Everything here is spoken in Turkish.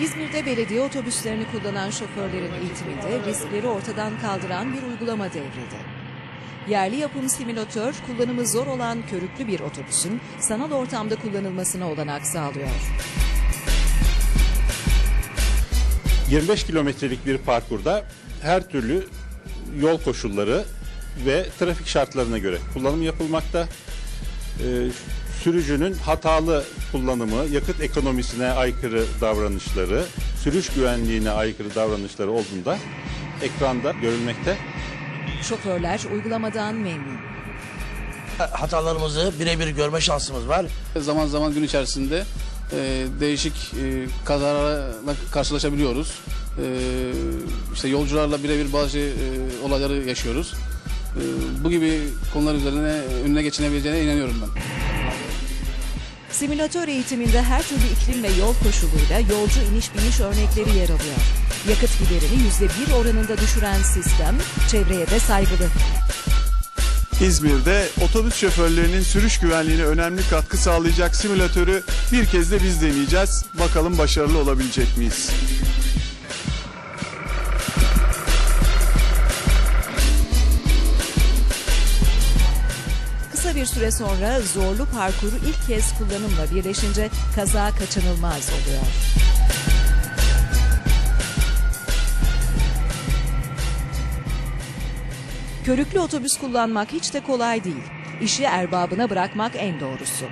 İzmir'de belediye otobüslerini kullanan şoförlerin eğitiminde riskleri ortadan kaldıran bir uygulama devrildi. Yerli yapım simülatör kullanımı zor olan körüklü bir otobüsün sanal ortamda kullanılmasına olanak sağlıyor. 25 kilometrelik bir parkurda her türlü yol koşulları ve trafik şartlarına göre kullanım yapılmakta. Ee, sürücünün hatalı kullanımı, yakıt ekonomisine aykırı davranışları, sürüş güvenliğine aykırı davranışları olduğunda ekranda görülmekte. Şoförler uygulamadan memnun. hatalarımızı birebir görme şansımız var. Zaman zaman gün içerisinde e, değişik e, kazalarla karşılaşabiliyoruz. E, işte yolcularla birebir bazı e, olayları yaşıyoruz. E, bu gibi konular üzerine önüne geçilebileceğine inanıyorum ben. Simülatör eğitiminde her türlü iklim ve yol koşuluyla yolcu iniş biniş örnekleri yer alıyor. Yakıt giderini %1 oranında düşüren sistem çevreye de saygılı. İzmir'de otobüs şoförlerinin sürüş güvenliğine önemli katkı sağlayacak simülatörü bir kez de biz deneyeceğiz. Bakalım başarılı olabilecek miyiz? Kısa bir süre sonra zorlu parkuru ilk kez kullanımla birleşince kaza kaçınılmaz oluyor. Körüklü otobüs kullanmak hiç de kolay değil. İşi erbabına bırakmak en doğrusu.